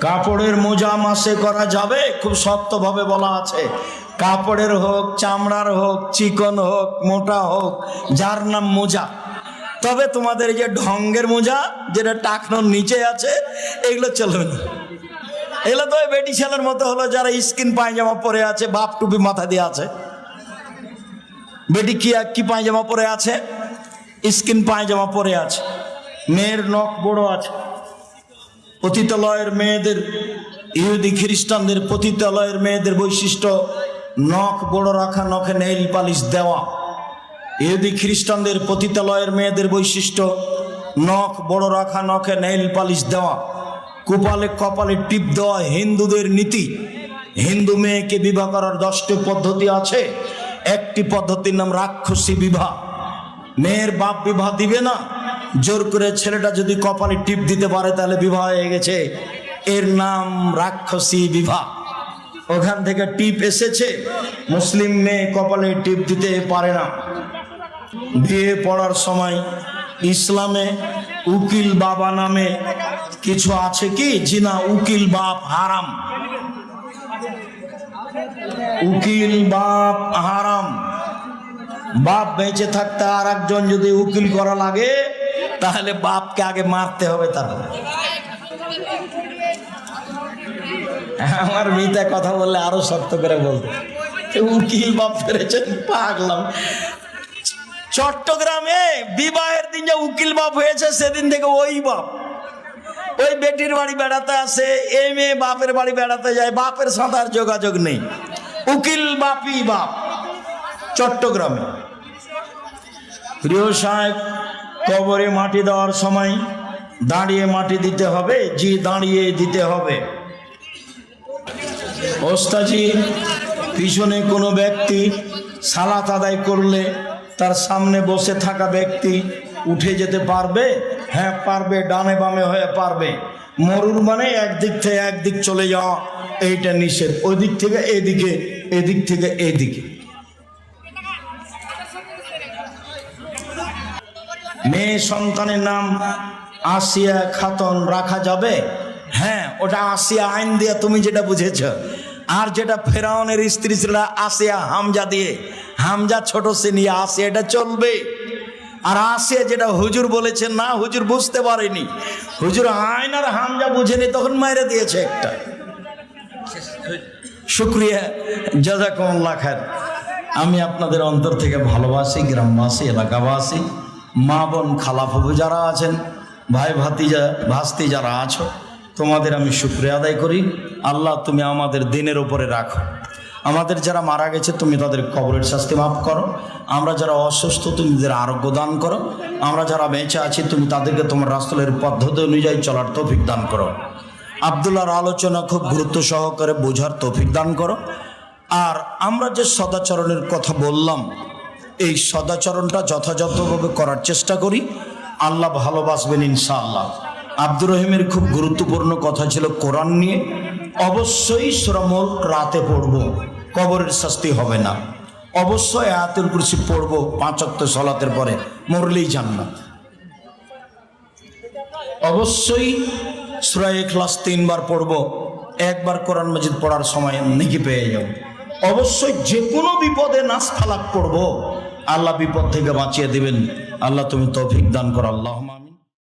কাপড়ের মোজা মাসে করা যাবে, খুব শক্তভাবে বলা আছে। কাপড়ের হোক, চামড়ার হোক, চিকন হোক, মোটা হোক, যার নাম মোজা। তবে তোমাদের যে ঢঙ্গের মোজা, যেটা টাকনোর নিচে আছে, এগুলো চলবে না। এগুলো তো বেটি ছেলের মতো হলো, যারা স্কিন পায়জামা পরে আছে, বাপ টুপি মাথা দিয়ে আছে। বেটি কি কি পায়জামা পরে আছে? স্কিন পায়জামা পরে আছে। মেয়ের নখ বড় আছে। পতিতালয়ের মেয়েদের, ইহুদি খ্রিস্টানদের পতিতালয়ের মেয়েদের বৈশিষ্ট্য, নখ বড় রাখা, নখে নেইল পালিশ দেওয়া। ইহুদি খ্রিস্টানদের পতিতালয়ের মেয়েদের বৈশিষ্ট্য, নখ বড় রাখা, নখে নেইল পালিশ দেওয়া। কপালে কপালে টিপ দেওয়া হিন্দুদের নীতি। হিন্দু মেয়েকে বিবাহ করার দশটি পদ্ধতি আছে। একটি পদ্ধতির নাম রাক্ষসী বিবাহ। মেয়ের বাপ বিবাহ দিবে না জোর করে ছেলেটা যদি কপালে টিপ দিতে পারে তাহলে বিবাহ হয়ে গেছে। এর নাম রাক্ষসী বিবাহ। ওখান থেকে টিপ এসেছে। মুসলিম মেয়ে কপালে টিপ দিতে পারে না। বিয়ে পড়ার সময় ইসলামে উকিল বাবা নামে কিছু আছে কি? জিনা উকিল বাপ হারাম। উকিল বাপ হারাম। বাপ বেঁচে থাকতে আর একজন যদি উকিল করা লাগে তাহলে বাপকে আগে মারতে হবে তার আমার মিতা কথা বললে আরও শক্ত করে বলতে। উকিল বাপ ফেরেছেন পাগলাম। চট্টগ্রামে বিবাহের দিন যে উকিল বাপ হয়েছে, সেদিন থেকে ওই বাপ। ওই বেটির বাড়ি বেড়াতে আসে এই মেয়ে বাপের বাড়ি বেড়াতে যায়, বাপের সাথে আর যোগাযোগ নেই। উকিল বাপই বাপ, চট্টগ্রামে। প্রিয় সাহেব কবরে মাটি দেওয়ার সময় দাঁড়িয়ে মাটি দিতে হবে জি দাঁড়িয়ে দিতে হবে। ওস্তাজি, পিছনে কোনো ব্যক্তি সালাত আদায় করলে তার সামনে বসে থাকা ব্যক্তি উঠে যেতে পারবে? হ্যাঁ পারবে, ডানে বামে হয়ে পারবে। মরুর মানে একদিক থেকে একদিক চলে যাওয়া, এইটা নিষেধ। ওই দিক থেকে এদিকে, এদিক থেকে এদিকে। মেয়ে সন্তানের নাম আসিয়া খাতন রাখা যাবে? হ্যাঁ ওটা আসিয়া আইন দিয়ে তুমি যেটা বুঝেছ। আর যেটা ফেরাউনের স্ত্রী ছিল আসিয়া হামজা দিয়ে। হামজা ছোট সে নিয়ে আসিয়া এটা চলবে। আর আসিয়া যেটা হুজুর বলেছেন না, হুজুর বুঝতে পারেনি। হুজুর আইন আর হামজা বুঝেনি তখন মাইরে দিয়েছে একটা। শুক্রিয়া, জাজাকুমুল্লাহ খায়ের আমি আপনাদের অন্তর থেকে ভালোবাসি, গ্রামবাসী, এলাকাবাসী। মা বোন খালাফবু যারা আছেন, ভাই ভাতিজা, ভাস্তি যারা আছো, তোমাদের আমি শুক্রিয়া আদায় করি। আল্লাহ তুমি আমাদের দিনের উপরে রাখো। আমাদের যারা মারা গেছে, তুমি তাদের কবরের শাস্তি মাফ করো। আমরা যারা অসুস্থ, তুমি তাদের আরোগ্য দান করো। আমরা যারা বেঁচে আছি, তুমি তাদেরকে তোমার রাস্তলের পদ্ধতি অনুযায়ী চলার তৌফিক দান করো। আবদুল্লাহর আলোচনা খুব গুরুত্ব সহকারে বোঝার তৌফিক দান করো। আর আমরা যে সদাচরণের কথা বললাম এই সদাচরণটা যথাযথভাবে করার চেষ্টা করি। আল্লাহ ভালোবাসবেন ইনশাআল্লাহ। আব্দুর রহিমের খুব গুরুত্বপূর্ণ কথা ছিল কোরআন নিয়ে। অবশ্যই শ্রমল রাতে পড়ব, কবরের শাস্তি হবে না। অবশ্যই আয়াতুল কুরসি পড়ব পাঁচক্ত সলাতের পরে, মরলেই জান্নাত। অবশ্যই সুরাই ক্লাস তিনবার পড়ব, একবার কোরআন মজিদ পড়ার সময় নেকি পেয়ে যাব। অবশ্যই যে কোনো বিপদে নাচ ফালাক করব। আল্লাহ বিপদ থেকে বাঁচিয়ে দিবেন। আল্লাহ তুমি তৌফিক দান করো। আল্লাহ